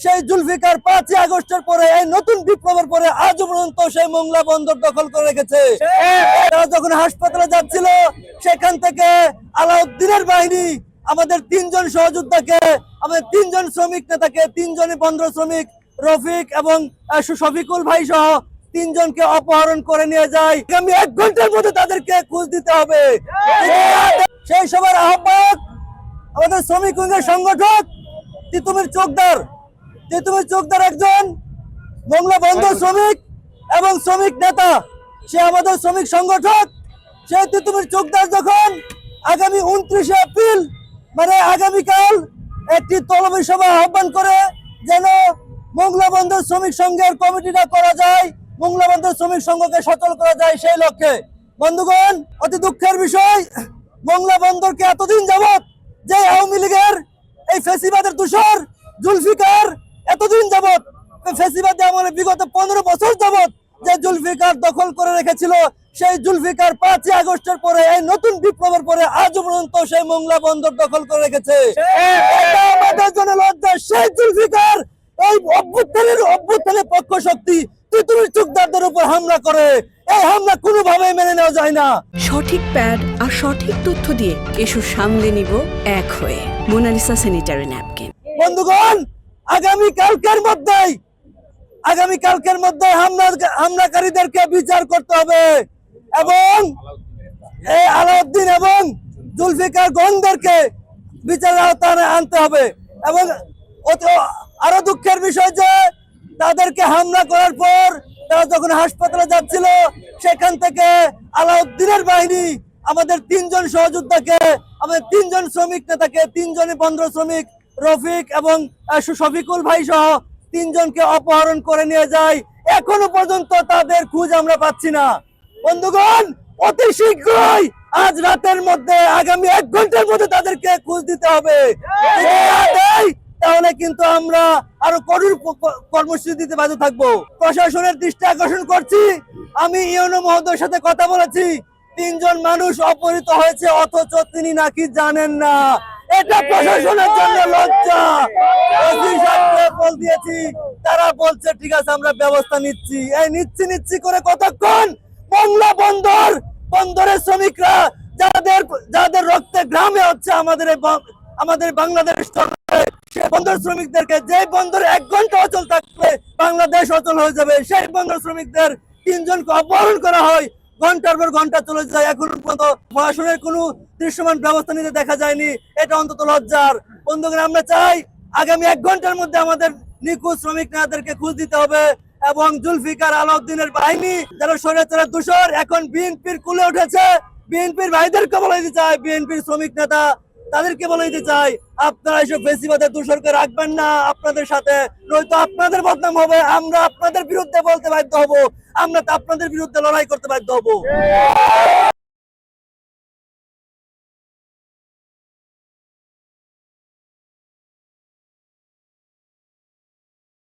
সেই জুলফিকার পাঁচই আগস্টের পরে, এই নতুন বিপ্লবের পরে আজও পর্যন্ত সেই মোংলা বন্দর দখল করে রেখেছে। যখন হাসপাতালে যাচ্ছিল, সেখান থেকে আলাউদ্দিনের বাহিনী আমাদের তিনজন সহযোদ্ধাকে, আমাদের তিনজন শ্রমিক নেতাকে, তিনজনই বন্দর শ্রমিক, রফিক এবং শফিকুল ভাই সহ তিনজনকে অপহরণ করে নিয়ে যায়। আগামী এক ঘণ্টার মধ্যে তাদেরকে খোঁজ দিতে হবে। সেই সবার আহ্বায়ক আমাদের শ্রমিক সংগঠক তিতুমির চোকদার তিতুমির চোকদার একজন মোংলা বন্দর শ্রমিক এবং শ্রমিক নেতা সে আমাদের শ্রমিক সংগঠক। সেই তিতুমির চোকদার যখন আগামী উনত্রিশে এপ্রিল মানে আগামীকাল একটি তলবী সভা আহ্বান করে যেন মোংলা বন্দর শ্রমিক সংঘের কমিটিটা করা যায় মোংলা বন্দর শ্রমিক সংঘকে সচল করা যায় সেই লক্ষ্যে। বন্ধুগণ অতি দুঃখের বিষয় মোংলা বন্দরকে এতদিন যাবত যে আওয়ামী লীগের এই ফেসিবাদের তুষার যাবত ফেসিবাদে বিগত পনেরো বছর যাবত যে জুলফিকার দখল করে রেখেছিল সেই জুলফিকার পাঁচই আগস্টের পরে এই নতুন বিপ্লবের পরে আজও পর্যন্ত সেই মোংলা বন্দর দখল করে রেখেছে। আমাদের জন্য লজ্জা সেই জুলফিকার এই অভ্যুত্থানের অভ্যুত্থানের পক্ষ শক্তি তিতুমির চুকদারদের উপর হামলা করে। এই হামলা কোনোভাবেই মেনে নেওয়া যায় না। সঠিক প্যাড আর সঠিক তথ্য দিয়ে এসব সামলে নিব এক হয়ে। Monalisa sanitary napkin. বন্ধুগণ আগামী কালকের মধ্যেই আগামী কালকের মধ্যে হামলা, হামলাকারীদেরকে বিচার করতে হবে। এবং এই আলাউদ্দিন এবং জুলফিকার গনদেরকে বিচারের আওতায় আনতে হবে। এবং আরও দুঃখের বিষয় যে, তাদেরকে হামলা করার পর তারা যখন হাসপাতালে যাচ্ছিল, সেখান থেকে আলাউদ্দিনের বাহিনী আমাদের তিনজন সহযোদ্ধাকে, আমাদের তিনজন শ্রমিক নেতাকে, তিনজনই বন্দর শ্রমিক রফিক এবং শফিকুল ভাই সহ তিনজনকে অপহরণ করে নিয়ে যায় এখনও পর্যন্ত তাদের খোঁজ আমরা পাচ্ছি না। বন্ধুগণ অতি শীঘ্রই আজ রাতের মধ্যে আগামী এক ঘণ্টার মধ্যে তাদেরকে খোঁজ দিতে হবে। তাহলে কিন্তু আমরা আরও কঠোর কর্মসূচি দিতে বাধ্য থাকব। প্রশাসনের দৃষ্টি আকর্ষণ করছি। আমি ইউনো মহোদয়ের সাথে কথা বলেছি। তিনজন মানুষ অপহৃত হয়েছে অথচ তিনি নাকি জানেন না। এটা প্রশাসনের জন্য লজ্জা। বল দিয়েছি। তারা বলছে ঠিক আছে আমরা ব্যবস্থা নিচ্ছি। এই নিচ্ছি নিচ্ছি করে কতক্ষণ? মংলা বন্দর বন্দরের শ্রমিকরা যাদের যাদের রক্তে গ্রামে হচ্ছে আমাদের আমাদের বাংলাদেশ বন্দর শ্রমিকদেরকে যে বন্দর এক ঘণ্টা অচল থাকবে বাংলাদেশ অচল হয়ে যাবে। সেই বন্দর শ্রমিকদের তিনজনকে অপহরণ করা হয়। ঘণ্টার পর ঘণ্টা চলে যায়, এখন পর্যন্ত প্রশাসনের কোনো দৃশ্যমান ব্যবস্থা নিতে দেখা যায়নি। এটা অন্তত লজ্জার। বন্ধুগণ, আমরা চাই আগামী এক ঘণ্টার মধ্যে আমাদের নিখোঁজ শ্রমিক নেতাদেরকে খুঁজ দিতে হবে এবং জুলফিকার আলাউদ্দিনের বাহিনী যারা স্বৈরাচারের দূষর এখন বিএনপির কুলে উঠেছে। বিএনপির ভাইদেরকে বলে দিতে চাই, বিএনপির শ্রমিক নেতা তাদেরকে বলে দিতে চাই, আপনারা এসব বেশিবাদের দূষরকে রাখবেন না, আপনাদের সাথে নয়তো আপনাদের বদনাম হবে, আমরা আপনাদের বিরুদ্ধে বলতে বাধ্য হব, আমরা তো আপনাদের বিরুদ্ধে লড়াই করতে বাধ্য হব।